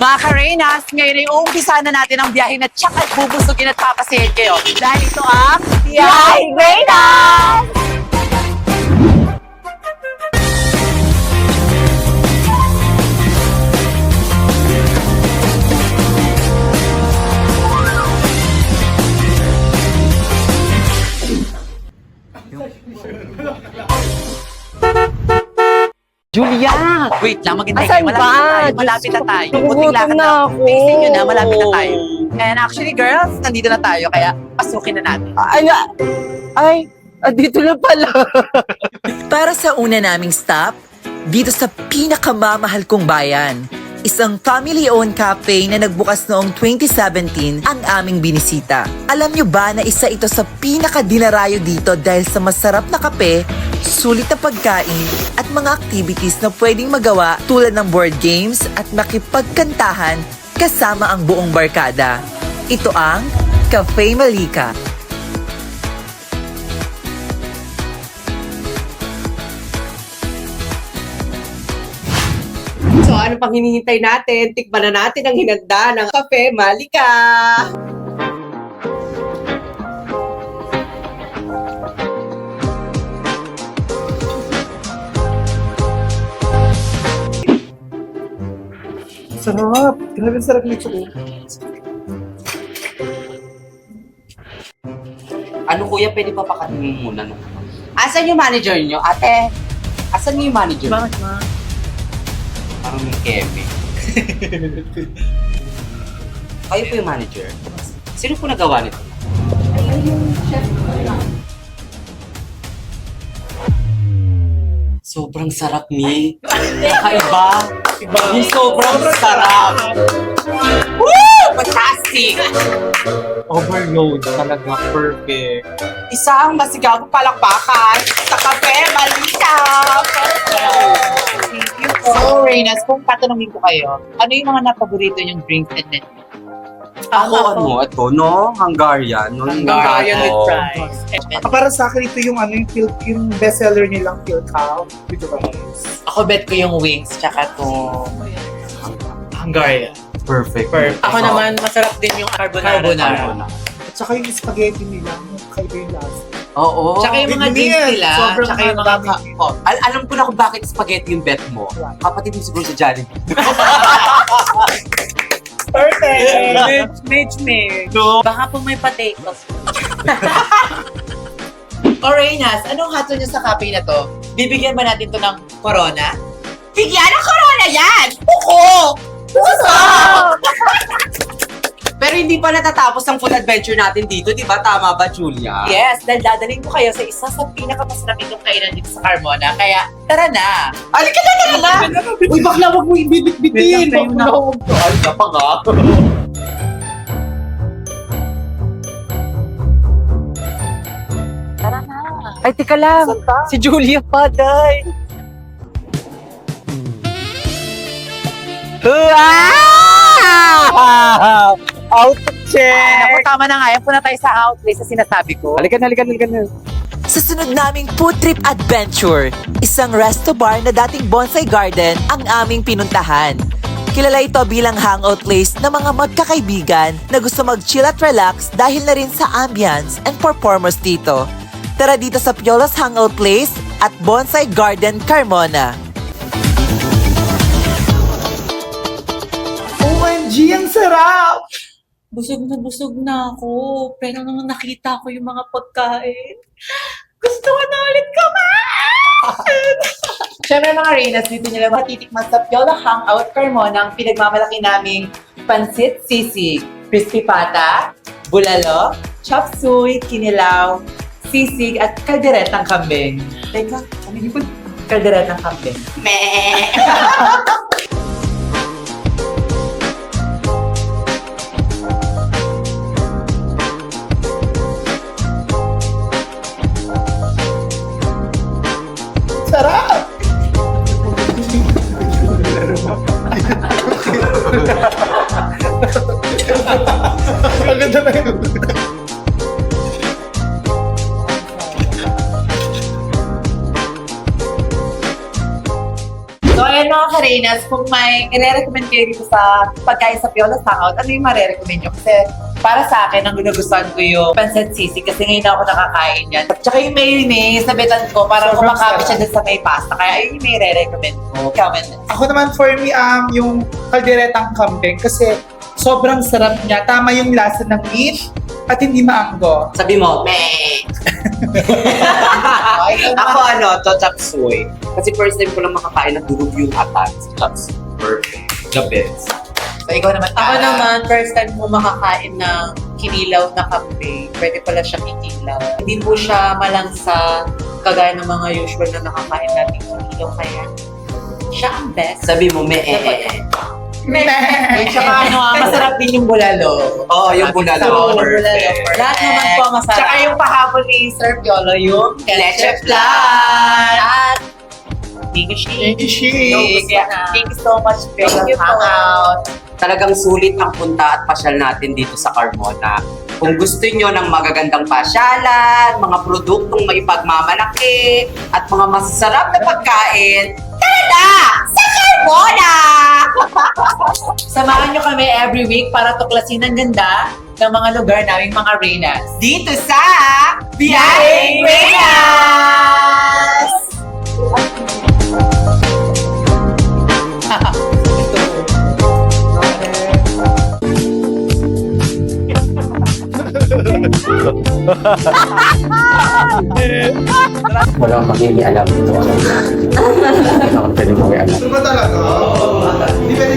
Mga Karenas, ngayon ay uumpisa na natin ang biyahe na tsak at bubusugin at papasahin kayo. Dahil ito ang Biyahe Renas! Julia! Wait lang, maghintay Asan kayo. ba? Malapit na tayo. Malapit na tayo. Ko, lakad na. na ako. Facing nyo na, malapit na tayo. And actually, girls, nandito na tayo. Kaya pasukin na natin. Ay, ay, ah, dito na pala. Para sa una naming stop, dito sa pinakamamahal kong bayan, isang family-owned cafe na nagbukas noong 2017 ang aming binisita. Alam nyo ba na isa ito sa pinakadinarayo dito dahil sa masarap na kape, sulit na pagkain, at mga activities na pwedeng magawa tulad ng board games at makipagkantahan kasama ang buong barkada. Ito ang Cafe Malika. So ano pang hinihintay natin? Tikman na natin ang hinanda ng kape Malika. Sarap! Grabe ang sarap nito. Ano kuya, pwede pa pakatingin muna nung Asan yung manager nyo? Ate, asan yung manager? Bakit ma? Parang may keme. Kayo po yung manager? Sino po nagawa nito? Sobrang sarap ni. Kakaiba. Yung sobrang sarap. Woo! Fantastic! Overload talaga. Perfect. Isang masigabong palakpakan sa kape, malita! Thank you po. So, Reynas, kung tatanungin ko kayo, ano yung mga napaborito yung drinks and menu? Ako ano, ito, no? Hungarian. No? Hungarian with fries. Ah, para sa akin, ito yung, ano, yung, fil- yung bestseller nilang Phil Cow. Dito ba? Ako bet ko yung wings, tsaka to Hungarian. Perfect. Perfect. Ako naman, masarap din yung carbonara. Carbonara. At saka yung spaghetti nila, kaiba yung lasa. Oo. Tsaka yung mga With drinks nila, Sobrang tsaka yung mga ka- oh, Al- alam ko na kung bakit spaghetti yung bet mo. Kapatid mo siguro sa Jollibee. Perfect! Mitch, Mitch. No. Baka po may potatoes. O Reynas, anong hato niyo sa kape na to? Bibigyan ba natin to ng corona? Bigyan ng corona yan! Puko! Puso! Pero hindi pa natatapos ang full adventure natin dito, di ba? Tama ba, Julia? Yes, dahil dadalhin ko kayo sa isa sa pinakamasarap itong kainan dito sa Carmona. Kaya, tara na! Alika na, tara na! Uy, bakla, wag mo ibibit-bitin! Bakla, wag mo. Ay, pa nga. Ay, tika lang. Si Julia Paday. Wow! Out check! naku, tama na nga. Yan po na tayo sa outlet sa sinasabi ko. Halika na, halika na, halika na. Sa sunod naming food trip adventure, isang resto bar na dating bonsai garden ang aming pinuntahan. Kilala ito bilang hangout place ng mga magkakaibigan na gusto mag-chill at relax dahil na rin sa ambience and performers dito. Tara dito sa Piolas Hangout Place at Bonsai Garden Carmona. OMG, ang sarap! Busog na busog na ako. Pero nung nakita ko yung mga pagkain, gusto ko na ulit kumain! Siyempre mga Reynas, dito nyo lang matitikman sa Piola Hangout Carmona ang pinagmamalaki naming pansit sisig, crispy pata, bulalo, chop suey, kinilaw, sisig at kalderetang kambing. Teka, ano yun ba? Kalderetang kambing. Sarap! Ang ganda na yun. So Reynas, kung may i-recommend kayo dito sa pagkain sa Piola Hangout, ano yung ma-recommend nyo? Kasi para sa akin, ang gunagustuhan ko yung pancit sisig kasi ngayon ako nakakain yan. At saka yung mayonnaise, sabitan ko, parang Sobrang kumakapit siya dun sa may pasta. Kaya ayun yung may re-recommend ko. Ikaw, Mendes. Ako naman for me, um, yung kalderetang kambing kasi sobrang sarap niya. Tama yung lasa ng meat at hindi maanggo. Sabi mo, meh. Ako ano, to chop suey. Kasi first time ko lang makakain ng durog yung atan sa chop suey. Perfect. The best. So, ikaw naman, Ako Tara. naman, first time ko makakain ng kinilaw na kape. Pwede pala siya kinilaw. Hindi po siya malangsa kagaya ng mga usual na nakakain natin kinilaw. Kaya siya ang best. Sabi mo, meh. eh, eh, eh. Eh, tsaka ano, ah, masarap din yung bulalo. Oo, yung bulalo. Sa bulalo. Perfect. Lahat naman po masarap. Tsaka yung pahabol ni Sir Piolo, yung Leche flan. At Thank you, Shi. Thank you, Shi. Kaya, Thank you so much, Piolo. Thank you po. Hangout. Talagang sulit ang punta at pasyal natin dito sa Carmona. Kung gusto nyo ng magagandang pasyalan, mga produktong may pagmamalaki, at mga masasarap na pagkain, tara na! Sa Carmona! Samahan nyo kami every week para tuklasin ang ganda ng mga lugar naming mga Reynas. Dito sa Biyaheng Reynas! Wala Walang makikialam. Ito ako. Hindi ako pwede makialam. Ano ba talaga? Hindi pwede